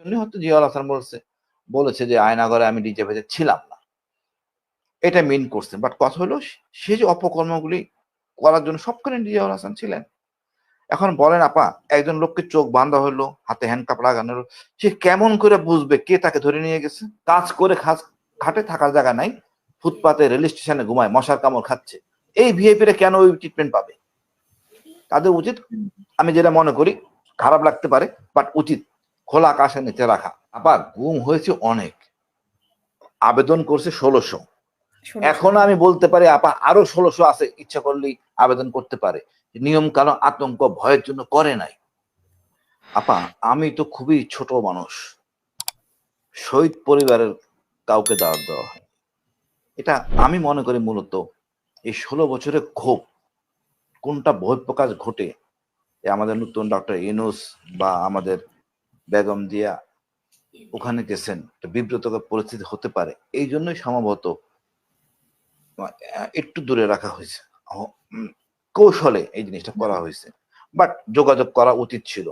জন্য হয়তো জিয়াউল হাসান বলছে, বলেছে যে আয়নাগরে আমি ডিজে ভেজে ছিলাম না। এটা মিন করছে। বাট কথা হলো, সে যে অপকর্মগুলি করার জন্য সবখানে জিয়াউল হাসান ছিলেন। এখন বলেন, আপা, একজন লোককে চোখ বাঁধা হলো, হাতে হ্যান্ডকাপ লাগানো হলো, সে কেমন করে বুঝবে কে তাকে ধরে নিয়ে গেছে? কাজ করে খাস, খাটে থাকার জায়গা নাই, ফুটপাতে রেল স্টেশনে ঘুমায়, মশার কামড় খাচ্ছে। এই ভিআইপিরা কেন ওই ট্রিটমেন্ট পাবে? তাদের উচিত, আমি যেটা মনে করি, খারাপ লাগতে পারে বাট উচিত। খোলা আকাশের নিচে রাখা। আপা গুম হয়েছে অনেক। আবেদন করছে ষোলোশো। এখন আমি বলতে পারি আপা আরও ষোলোশো আছে ইচ্ছা করলেই আবেদন করতে পারে। নিয়ম কানুন আতঙ্ক ভয়ের জন্য করে নাই। আপা আমি তো খুবই ছোট মানুষ। শহীদ পরিবারের কাউকে দাওয়াত দেওয়া হয় এটা আমি মনে করি মূলত এই ষোলো বছরের ক্ষোভ। কোনটা বহিঃপ্রকাশ ঘটে আমাদের নতুন ডক্টর ইনুস বা আমাদের বেগম দিয়া ওখানে গেছেন। বিব্রতকর পরিস্থিতি হতে পারে। এই জন্যই সম্ভবত একটু দূরে রাখা হয়েছে। কৌশলে এই জিনিসটা করা হয়েছে। বাট যোগাযোগ করা উচিত ছিল।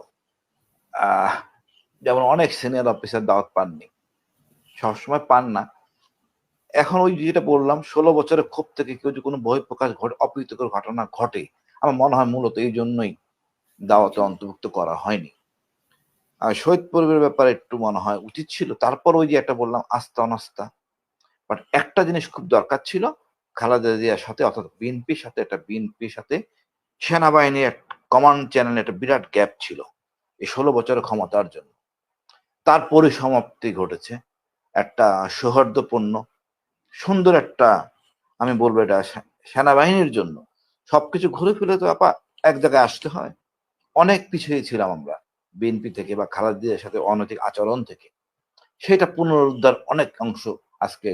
যেমন অনেক সিনিয়র অফিসার দাওয়াত পাননি। সবসময় পান না। এখন ওই যেটা বললাম, ষোলো বছরের ক্ষোভ থেকে কেউ যদি কোনো বহিঃপ্রকাশ ঘটে, অপ্রীতিকর ঘটনা ঘটে, আমার মনে হয় মূলত এই জন্যই দাওয়াতে অন্তর্ভুক্ত করা হয়নি। শহীদ পরিবারের ব্যাপারে একটু মনে হয় উচিত ছিল। তারপর ওই যে একটা বললাম, আস্থা, অনাস্থা। বাট একটা জিনিস খুব দরকার ছিল, খালেদা জিয়ার সাথে অর্থাৎ বিএনপির সাথে, একটা বিএনপির সাথে সেনাবাহিনীর কমান্ড চ্যানেলে একটা বিরাট গ্যাপ ছিল এই ষোলো বছরের ক্ষমতার জন্য। তার পরিসমাপ্তি ঘটেছে। একটা সৌহার্দ্যপূর্ণ, সুন্দর একটা, আমি বলব এটা সেনাবাহিনীর জন্য। সবকিছু ঘুরে ফিরে তো আপা এক জায়গায় আসতে হয়। অনেক পিছিয়ে ছিলাম আমরা। বিএনপি থেকে বা খালেদা জিয়ার সাথে অনৈতিক আচরণ থেকে। সেটা পুনরুদ্ধার অনেক অংশ আজকে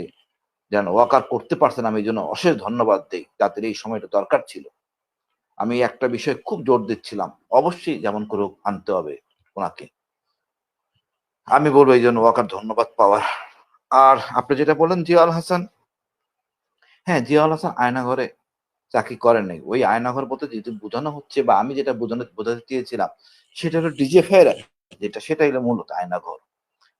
যেন ওয়াকার করতে পারছেন আমি জন্য অশেষ ধন্যবাদ দিই। তাদের এই সময়টা দরকার ছিল। আমি একটা বিষয় খুব জোর দিচ্ছিলাম, অবশ্যই যেমন করে আনতে হবে ওনাকে। আমি বলব এই জন্য ওয়াকার ধন্যবাদ পাওয়ার। আর আপনি যেটা বলেন জিয়াউল হাসান হ্যাঁ জিয়াউল হাসান আয়নাঘরে চাকরি করেন নাই। ওই আয়নাঘর বলতে যেহেতু বোঝানো হচ্ছে বা আমি যেটা বোঝানো বোঝাতে চেয়েছিলাম, সেটা হলো ডিজে ফেয়ার যেটা সেটাই হলো মূলত আয়নাঘর।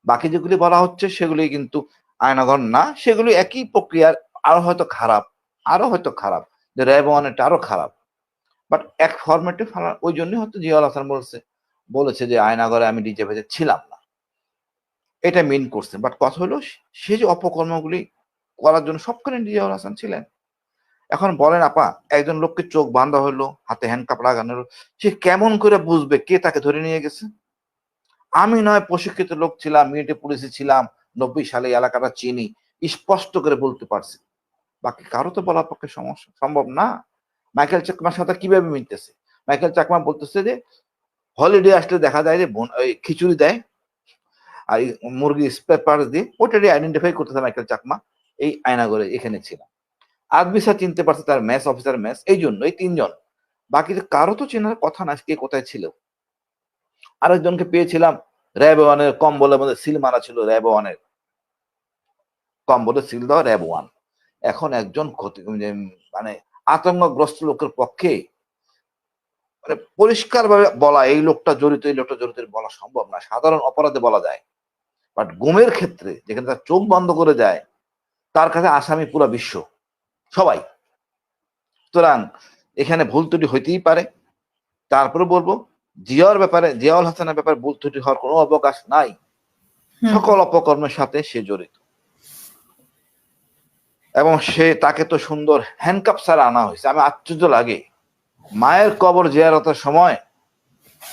বাকি যেগুলি বলা হচ্ছে সেগুলি কিন্তু আয়নাঘর না, সেগুলি একই প্রক্রিয়ার, আরও হয়তো খারাপ, আরও হয়তো খারাপ। যে র্যাব ওয়ানেরটা আরও খারাপ। বাট এক ফরম্যাটে ফেলা ওই জন্যই হয়তো জিয়াউল হাসান বলছে বলেছে যে আয়নাঘরে আমি ডিজে ভেজে ছিলাম না। এটা মিন করছে। বাট কথা হলো সে যে অপকর্মগুলি করার জন্য সবখানে জিয়াউল হাসান ছিলেন। এখন বলেন আপা, একজন লোককে চোখ বাঁধা হলো, হাতে হ্যান্ডকাপ লাগানো হলো, সে কেমন করে বুঝবে কে তাকে ধরে নিয়ে গেছে? আমি নয় প্রশিক্ষিত লোক ছিলাম মিলিটারি পুলিশে ছিলাম, নব্বই সালে এলাকাটা চিনি, স্পষ্ট করে বলতে পারছি। বাকি কারও তো বলার পক্ষে সমস্যা, সম্ভব না। মাইকেল চাকমার সাথে কীভাবে মিলতেছে? মাইকেল চাকমা বলতেছে যে হলিডে আসলে দেখা যায় যে, বোন- খিচুড়ি দেয়, আর মুরগি স্পেয়ার পার্টস দিয়ে ওটারই আইডেন্টিফাই করতেছে মাইকেল চাকমা, এই আয়নাগরে এখানে ছিলাম। আদবিসা চিনতে পারছে তার ম্যাচ অফিসার ম্যাচ এই জন্য এই তিনজন। বাকি কারও তো চেনার কথা না, কে কোথায় ছিল? আরেকজনকে পেয়েছিলাম, র্যাব ওয়ানের কম্বলের মধ্যে সিল মারা ছিল র্যাব ওয়ানের। কম্বলে সিল দেওয়া র্যাব ওয়ান। এখন একজন ক্ষতি মানে আতঙ্কগ্রস্ত লোকের পক্ষে মানে পরিষ্কার ভাবে বলা, এই লোকটা জড়িত, এই লোকটা জড়িত বলা সম্ভব না। সাধারণ অপরাধে বলা যায়। বাট গুমের ক্ষেত্রে যেখানে তার চোখ বন্ধ করে যায়, তার কাছে আসামি পুরো বিশ্ব। সবাই। সুতরাং এখানে ভুল ত্রুটি হইতেই পারে। তারপরে বলব জিয়ার ব্যাপারে জিয়াউল হাসানের ব্যাপারে ভুল ত্রুটি হওয়ার কোনো অবকাশ নাই। সকল অপকর্মের সাথে সে জড়িত। এবং সে তাকে তো সুন্দর হ্যান্ডকাপ ছাড়া আনা হয়েছে। আমি আশ্চর্য লাগে। মায়ের কবর জিয়ারতের সময়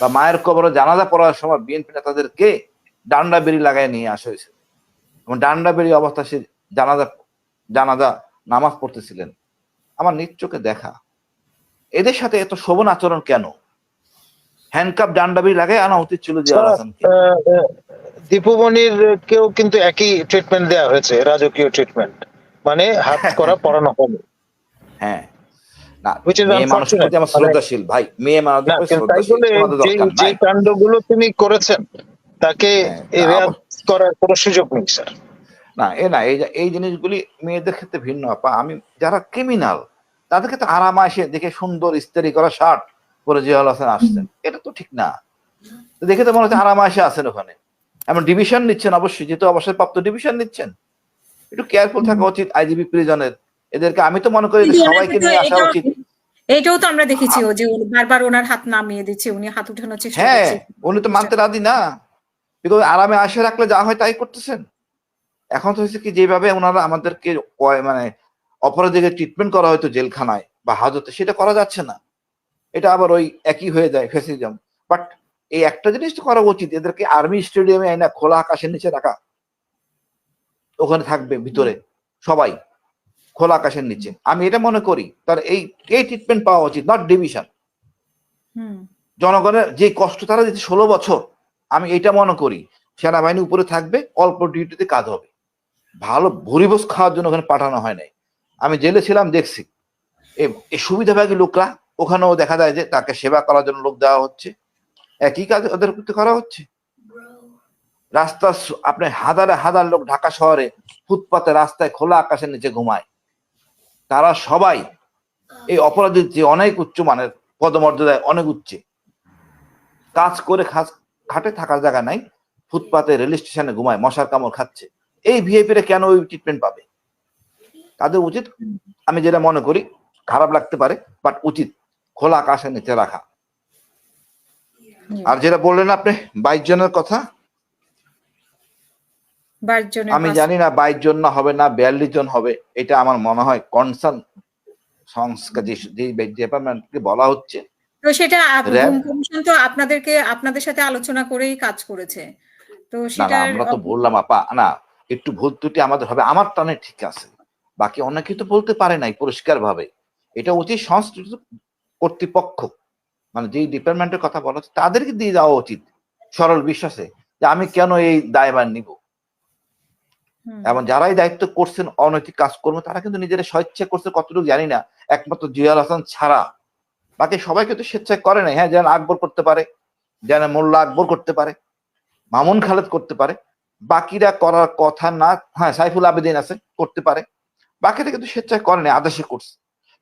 বা মায়ের কবরে জানাজা পড়ার সময় বিএনপি নেতাদেরকে ডান্ডা বেরি লাগাই নিয়ে আসা হয়েছে। এবং ডান্ডা বেরি অবস্থা সে জানাজা জানাজা নামাজ পড়তেছিলেন। আমার নিজ চোখে দেখা। এদের সাথে এত শোভন আচরণ কেন? হ্যান্ডকাপ ডান্ডা বেরি লাগাই আনা উচিত ছিল জিয়াউল হাসানকে। আহ, আহ, দীপুমণির কেও কিন্তু একই ট্রিটমেন্ট দেওয়া হয়েছে রাজকীয় ট্রিটমেন্ট মানে হাত করা পড়ানো হবে হ্যাঁ। না unfortunate. শ্রদ্ধাশীল। ভাই মেয়ে যে যে কাণ্ডগুলো করেছেন তাকে হ্যাঁ। করার কোনো সুযোগ নেই স্যার। না এ না এই এই জিনিসগুলি মেয়েদের ক্ষেত্রে ভিন্ন আপা। আমি যারা ক্রিমিনাল তাদেরকে তো আরাম আসে দেখে সুন্দর ইস্তারি করা শার্ট পরে জিয়াউল হাসান আসছেন। এটা তো ঠিক না। দেখে তো মনে হচ্ছে আরাম আসে আছেন ওখানে। এমন ডিভিশন নিচ্ছেন অবশ্যই যেহেতু অবসরপ্রাপ্ত ডিভিশন নিচ্ছেন। একটু কেয়ারফুল থাকা উচিত আইজিবি প্রিজনের। এদেরকে আমি তো মনে করি সবাইকে নিয়ে আসা উচিত। এইটাও তো আমরা দেখেছি ও যে বারবার ওনার হাত নামিয়ে দিচ্ছে উনি হাত উঠানোর চেষ্টা হ্যাঁ উনি তো মানতে রাজি না। বিকজ আরামে আসে রাখলে যা হয় তাই করতেছেন। এখন তো হয়েছে কি যেভাবে ওনারা আমাদেরকে কয়- মানে অপরাধীকে ট্রিটমেন্ট করা হয়তো জেলখানায় বা হাজতে সেটা করা যাচ্ছে না। এটা আবার ওই একই হয়ে যায় ফেসিজম বাট এই একটা জিনিস তো করা উচিত এদেরকে আর্মি স্টেডিয়ামে আইনা খোলা আকাশের নিচে রাখা। ওখানে থাকবে ভিতরে সবাই খোলা আকাশের নিচে। আমি এটা মনে করি তার এই এই ট্রিটমেন্ট পাওয়া উচিত? নট ডিভিশন হুম। জনগণের যে কষ্ট তারা দিচ্ছে ষোলো বছর। আমি এটা মনে করি সেনাবাহিনী উপরে থাকবে অল্প ডিউটিতে কাজ হবে। ভালো ভরিভোজ খাওয়ার জন্য ওখানে পাঠানো হয় নাই। আমি জেলে ছিলাম, দেখছি। এই সুবিধাভাগী লোকরা, ওখানেও দেখা যায় যে তাকে সেবা করার জন্য লোক দেওয়া হচ্ছে। একই কাজ ওদের করা হচ্ছে। রাস্তা আপনি হাজারে হাজার লোক ঢাকা শহরে ফুটপাতে রাস্তায় খোলা আকাশের নিচে ঘুমায়। তারা সবাই এই অপরাধীর যে অনেক উচ্চ মানের পদমর্যাদায় অনেক উচ্চে। কাজ করে খাস খাটে থাকার জায়গা নাই। ফুটপাতে রেল স্টেশনে ঘুমায়, মশার কামড় খাচ্ছে। এই ভিআইপিরা কেন ওই ট্রিটমেন্ট পাবে? তাদের উচিত আমি যেটা মনে করি খারাপ লাগতে পারে বাট উচিত। খোলা আকাশের নিচে রাখা। আর যেটা বললেন আপনি বাইশ জনের কথা? আমি জানি না বাইশ জন না হবে না বিয়াল্লিশ জন হবে এটা আমার মনে হয় কনসার্ন সংস্কার যে ডিপার্টমেন্টকে বলা হচ্ছে। তো সেটা কমিশন তো আপনাদেরকে আপনাদের সাথে আলোচনা করেই কাজ করেছে। তো সেটা আমরা তো বললাম আপা না একটু ভুল ত্রুটি আমাদের হবে আমার টানে ঠিক আছে। বাকি অনেকে তো বলতে পারে নাই পরিষ্কার ভাবে এটা উচিত সংস্কৃত কর্তৃপক্ষ মানে যেই ডিপার্টমেন্টের কথা বলা হচ্ছে তাদেরকে দিয়ে দেওয়া উচিত সরল বিশ্বাসে যে আমি কেন এই দায়ভার নিব। এবং যারাই দায়িত্ব করছেন অনৈতিক কাজকর্ম তারা কিন্তু নিজেরা স্বেচ্ছা করছে কতটুকু জানি না একমাত্র জিয়াল হাসান ছাড়া। বাকি সবাই কিন্তু স্বেচ্ছায় করে নাই হ্যাঁ যেন আকবর করতে পারে যেন মোল্লা আকবর করতে পারে মামুন খালেদ করতে পারে। বাকিরা করার কথা না হ্যাঁ সাইফুল আবেদিন আছে, করতে পারে। বাকিরা কিন্তু স্বেচ্ছায় করেনি আদেশে করছে।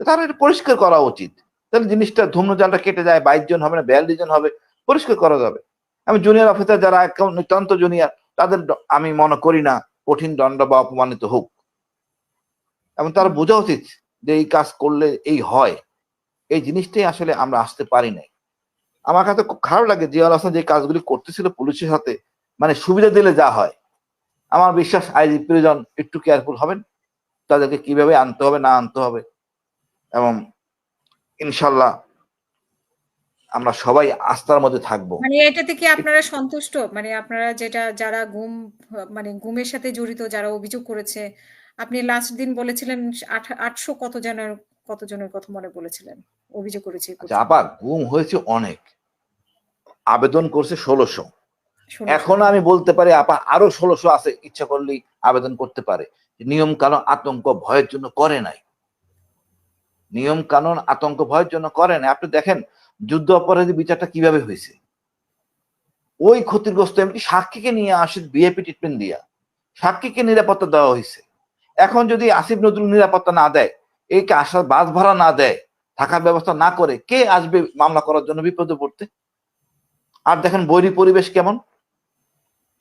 তারা এটা পরিষ্কার করা উচিত। তাহলে জিনিসটা ধূম্রজালটা কেটে যায়, বাইশ জন হবে না, বিয়াল্লিশ জন হবে, পরিষ্কার করা যাবে। আমি জুনিয়র অফিসার যারা নিতান্ত জুনিয়র তাদের আমি মনে করি না, কঠিন দণ্ড বা অপমানিত হোক। এবং তারা বোঝা উচিত যে এই কাজ করলে এই হয়। এই জিনিসটাই আসলে আমরা আসতে পারি নাই। আমার কাছে খুব খারাপ লাগে, জিয়াউল হাসান যে কাজগুলি করতেছিল পুলিশের সাথে মানে সুবিধা দিলে যা হয়। আমার বিশ্বাস আইজি প্রিজন একটু কেয়ারফুল হবেন। তাদেরকে কীভাবে আনতে হবে না আনতে হবে। এবং ইনশাল্লাহ আমরা সবাই আস্থার মধ্যে থাকব। মানে এটাতে কি আপনারা সন্তুষ্ট? মানে আপনারা যেটা যারা গুম মানে গুমের সাথে জড়িত যারা অভিযোগ করেছে আপনি লাস্ট দিন বলেছিলেন আটশো কত জনের কত জনের কথা মনে বলেছিলেন অভিযোগ করেছে আচ্ছা আপা গুম হয়েছে অনেক। আবেদন করছে ষোলোশো। এখন আমি বলতে পারি, আপা আরও ষোলোশো আছে, ইচ্ছা করলেই আবেদন করতে পারে। নিয়ম কানুন আতঙ্ক ভয়ের জন্য করে নাই। নিয়ম কানুন আতঙ্ক ভয়ের জন্য করে নাই। আপনি দেখেন, যুদ্ধ অপরাধী বিচারটা কীভাবে হয়েছে? ওই ক্ষতিগ্রস্ত এমনকি সাক্ষীকে নিয়ে আসে বিএপি ট্রিটমেন্ট দিয়া। সাক্ষীকে নিরাপত্তা দেওয়া হয়েছে। এখন যদি আসিফ নজরুল নিরাপত্তা না দেয় একে আসার বাস ভাড়া না দেয়, থাকার ব্যবস্থা না করে, কে আসবে মামলা করার জন্য বিপদে পড়তে? আর দেখেন বৈরী পরিবেশ কেমন?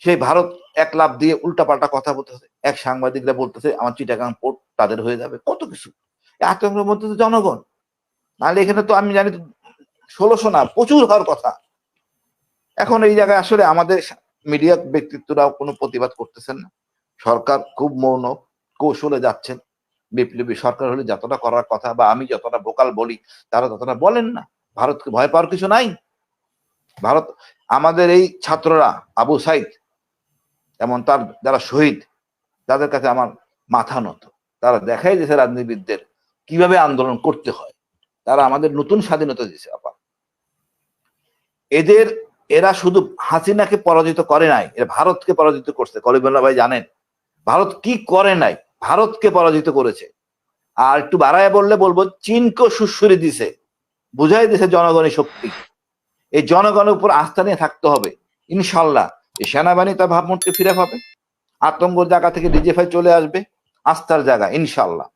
সেই ভারত এক লাভ দিয়ে উল্টাপাল্টা কথা বলতেছে, এক সাংবাদিকরা বলতেছে, আমার চিটাগাং পোর্ট তাদের হয়ে যাবে, কত কিছু। আতঙ্কের মধ্যে তো জনগণ। নাহলে এখানে তো আমি জানি ষোলোশো না, প্রচুর হওয়ার কথা। এখন এই জায়গায় আসলে আমাদের মিডিয়া ব্যক্তিত্বরাও কোনো প্রতিবাদ করতেছেন না। সরকার খুব মৌন কৌশলে যাচ্ছেন। বিপ্লবী সরকার হলে যতটা করার কথা বা আমি যতটা বোকাল বলি, তারা ততটা বলেন না। ভারতকে ভয় পাওয়ার কিছু নাই। ভারত, আমাদের এই ছাত্ররা, আবু সাইদ এমন তার যারা শহীদ, তাদের কাছে আমার মাথা নত। তারা দেখাই দিয়েছে রাজনীতিবিদদের কীভাবে আন্দোলন করতে হয়। তারা আমাদের নতুন স্বাধীনতা দিয়েছে, আপা। এদের, এরা শুধু হাসিনাকে পরাজিত করে নাই, এরা ভারতকে পরাজিত করছে। কলিবুল্লাহ ভাই জানেন, ভারত কি করে নাই? ভারতকে পরাজিত করেছে। আর একটু বাড়ায় বললে বলব চীনকে সুশ্রী দিছে বুঝাই দিছে জনগণের শক্তি। এই জনগণের উপর আস্থা নিয়ে থাকতে হবে, ইনশাল্লাহ। সেনাবাহিনী তার ভাবমূর্তি ফিরে পাবে। আতঙ্ক জায়গা থেকে ডিজিএফআই চলে আসবে। আস্থার জায়গা ইনশাল্লাহ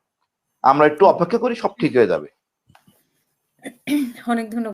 আমরা একটু অপেক্ষা করি, সব ঠিক হয়ে যাবে। অনেক ধন্যবাদ।